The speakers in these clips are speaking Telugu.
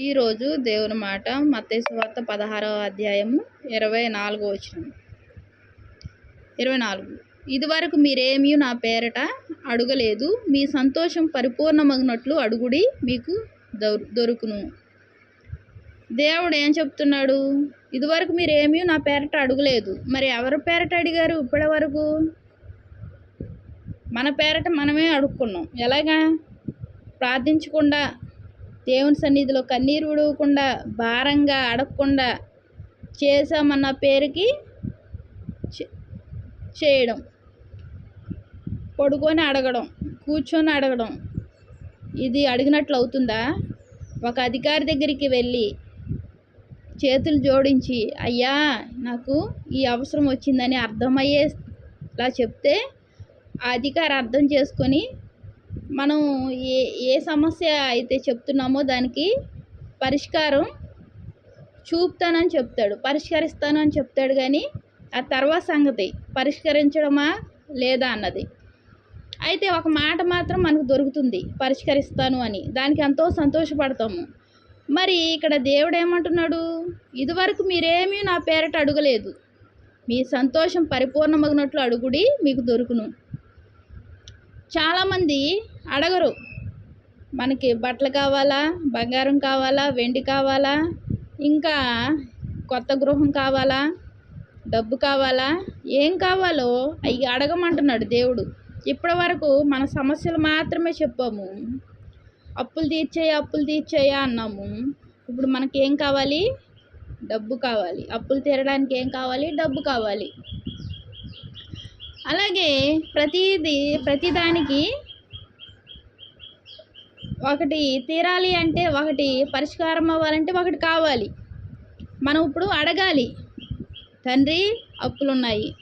ఈరోజు దేవుని మాట మత్తయి పదహారవ అధ్యాయము ఇరవై నాలుగు వచ్చిన ఇరవై నాలుగు. ఇదివరకు మీరేమీ నా పేరట అడగలేదు. మీ సంతోషం పరిపూర్ణమగినట్లు అడుగుడి మీకు దొ- దొరుకును. దేవుడు ఏం చెప్తున్నాడు? ఇదివరకు మీరేమీ నా పేరట అడగలేదు. మరి ఎవరి పేరట అడిగారు ఇప్పటి వరకు మన పేరట మనమే అడుక్కున్నాం. ఎలాగా? ప్రార్థించకుండా దేవుని సన్నిధిలో కన్నీరు విడవకుండా భారంగా అడగకుండా చేసామన్న పేరుకి చేయడం. పడుకొని అడగడం కూర్చొని అడగడం. ఇది అడిగినట్లు అవుతుందా? ఒక అధికారి దగ్గరికి వెళ్ళి చేతులు జోడించి అయ్యా నాకు ఈ అవసరం వచ్చిందని అర్థమయ్యేలా చెప్తే ఆ అధికారి అర్థం చేసుకొని మనం ఏ ఏ సమస్య అయితే చెప్తున్నామో దానికి పరిష్కారం చూపుతానని చెప్తాడు పరిష్కరిస్తాను అని చెప్తాడు కానీ ఆ తర్వాత సంగతి పరిష్కరించడమా లేదా అన్నది. అయితే ఒక మాట మాత్రం మనకు దొరుకుతుంది పరిష్కరిస్తాను అని. దానికి ఎంతో సంతోషపడతాము. మరి ఇక్కడ దేవుడు ఏమంటున్నాడు? ఇదివరకు మీరేమీ నా పేరట అడగలేదు. మీ సంతోషం పరిపూర్ణమగినట్లు అడుగుడి మీకు దొరుకును. చాలామంది అడగరు. మనకి బట్టలు కావాలా బంగారం కావాలా వెండి కావాలా ఇంకా కొత్త గృహం కావాలా డబ్బు కావాలా ఏం కావాలో అవి అడగమంటున్నాడు దేవుడు. ఇప్పటి వరకు మన సమస్యలు మాత్రమే చెప్పాము. అప్పులు తీర్చేయ అప్పులు తీర్చేయ అన్నాము. ఇప్పుడు మనకి ఏం కావాలి? డబ్బు కావాలి. అప్పులు తీరడానికి ఏం కావాలి? డబ్బు కావాలి. అలాగే ప్రతిదీ ప్రతిదానికి ఒకటి తీరాలి అంటే ఒకటి పరిష్కారం అవ్వాలంటే ఒకటి కావాలి. మనం ఇప్పుడు అడగాలి. తండ్రి అప్పులు ఉన్నాయి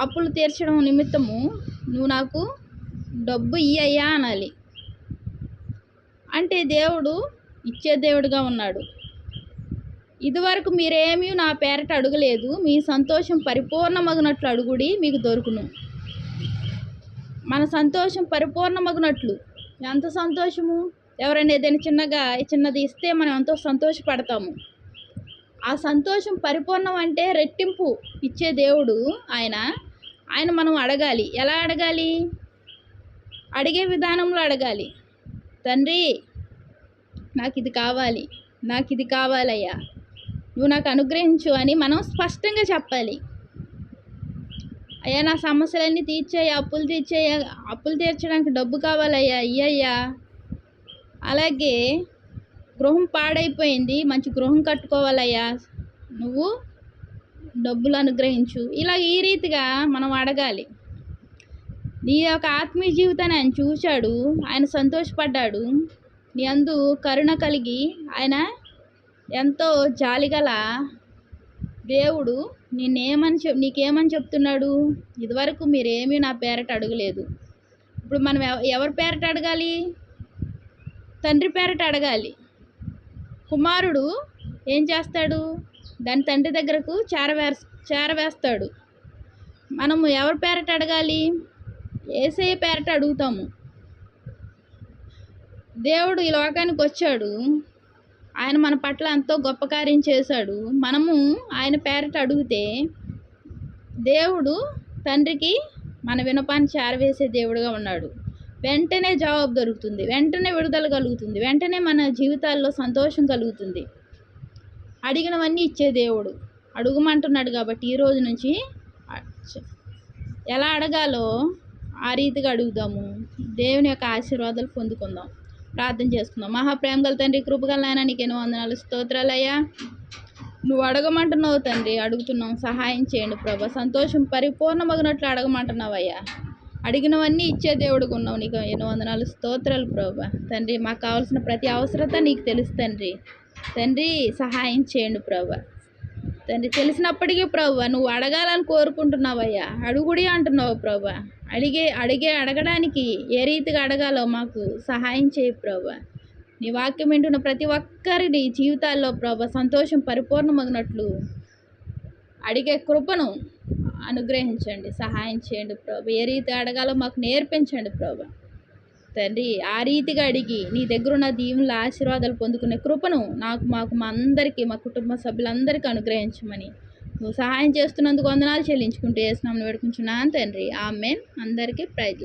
అప్పులు తీర్చడం నిమిత్తము నువ్వు నాకు డబ్బు ఇయ్యయ్యా అనాలి. అంటే దేవుడు ఇచ్చే దేవుడుగా ఉన్నాడు. ఇదివరకు మీరేమీ నా పేరట అడగలేదు. మీ సంతోషం పరిపూర్ణమగినట్లు అడుగుడి మీకు దొరుకును. మన సంతోషం పరిపూర్ణమగినట్లు. ఎంత సంతోషము? ఎవరైనా ఏదైనా చిన్నగా చిన్నది ఇస్తే మనం ఎంతో సంతోషపడతాము. ఆ సంతోషం పరిపూర్ణం అంటే రెట్టింపు ఇచ్చే దేవుడు ఆయన. ఆయన మనం అడగాలి. ఎలా అడగాలి? అడిగే విధానంలో అడగాలి. తండ్రి నాకు ఇది కావాలి. నాకు ఇది కావాలయ్యా. నువ్వు నాకు అనుగ్రహించు అని మనం స్పష్టంగా చెప్పాలి. అయ్యా నా సమస్యలన్నీ తీర్చేయ అప్పులు తీర్చేయ అప్పులు తీర్చడానికి డబ్బు కావాలయ్యా అయ్యయ్యా. అలాగే గృహం పాడైపోయింది మంచి గృహం కట్టుకోవాలయ్యా. నువ్వు డబ్బులు అనుగ్రహించు. ఇలా ఈ రీతిగా మనం అడగాలి. నీ యొక్క ఆత్మీయ జీవితాన్ని ఆయన చూశాడు ఆయన సంతోషపడ్డాడు. నీ అందు కరుణ కలిగి ఆయన ఎంతో జాలిగల దేవుడు నిన్నేమని చెప్ నీకేమని చెప్తున్నాడు? ఇదివరకు మీరేమీ నా పేరట అడగలేదు. ఇప్పుడు మనం ఎవరి పేరట అడగాలి? తండ్రి పేరట అడగాలి. కుమారుడు ఏం చేస్తాడు? దాని తండ్రి దగ్గరకు చేరవే చేరవేస్తాడు మనము ఎవరి పేరట అడగాలి? ఏసే పేరట అడుగుతాము. దేవుడు ఈ లోకానికి వచ్చాడు. ఆయన మన పట్ల ఎంతో గొప్ప కార్యం చేశాడు. మనము ఆయన పేరట అడిగితే దేవుడు తండ్రికి మన వినపాన్ని చేరవేసే దేవుడుగా ఉన్నాడు. వెంటనే జవాబు దొరుకుతుంది. వెంటనే విడుదల కలుగుతుంది. వెంటనే మన జీవితాల్లో సంతోషం కలుగుతుంది. అడిగినవన్నీ ఇచ్చే దేవుడు. అడుగుమంటున్నాడు కాబట్టి ఈ రోజు నుంచి ఎలా అడగాలో ఆ రీతిగా అడుగుదాము. దేవుని యొక్క ఆశీర్వాదాలు పొందుకుందాం. ప్రార్థన చేసుకుందాం. మహాప్రేమ గల తండ్రి కృపగల నాయన నీకు ఎన్నో వందనాలు స్తోత్రాలయ్యా నువ్వు అడగమంటున్నావు తండ్రి. అడుగుతున్నాం. సహాయం చేయండి ప్రభా. సంతోషం పరిపూర్ణమగినట్లు అడగమంటున్నావయ్యా. అడిగినవన్నీ ఇచ్చే దేవుడికి ఉన్నావు నీకు. ఎన్నో వందనాలు. స్తోత్రాలు ప్రభా. తండ్రి మాకు కావాల్సిన ప్రతి అవసరత నీకు తెలుసు తండ్రి. తండ్రి సహాయం చేయండి ప్రభా. తండ్రి తెలిసినప్పటికీ ప్రభు నువ్వు అడగాలని కోరుకుంటున్నావయ్యా. అడుగుడి అంటున్నావు ప్రభా అడిగే అడిగే అడగడానికి ఏ రీతిగా అడగాలో మాకు సహాయం చేయి ప్రభా నీ వాక్యం వింటున్న ప్రతి ఒక్కరిని జీవితాల్లో ప్రభా సంతోషం పరిపూర్ణమగినట్లు అడిగే కృపను అనుగ్రహించండి సహాయం చేయండి ప్రభా ఏ రీతి అడగాలో మాకు నేర్పించండి ప్రభా తండ్రి ఆ రీతిగా అడిగి నీ దగ్గర ఉన్న దీవుల ఆశీర్వాదాలు పొందుకునే కృపను నాకు మాకు మా అందరికీ మా కుటుంబ సభ్యులందరికీ అనుగ్రహించమని. నువ్వు సహాయం చేస్తున్నందుకు వందనాలు చెల్లించుకుంటూ వేసినాము వేడుకుంటున్నాను తండ్రి. ఆమె అందరికీ ప్రైజ్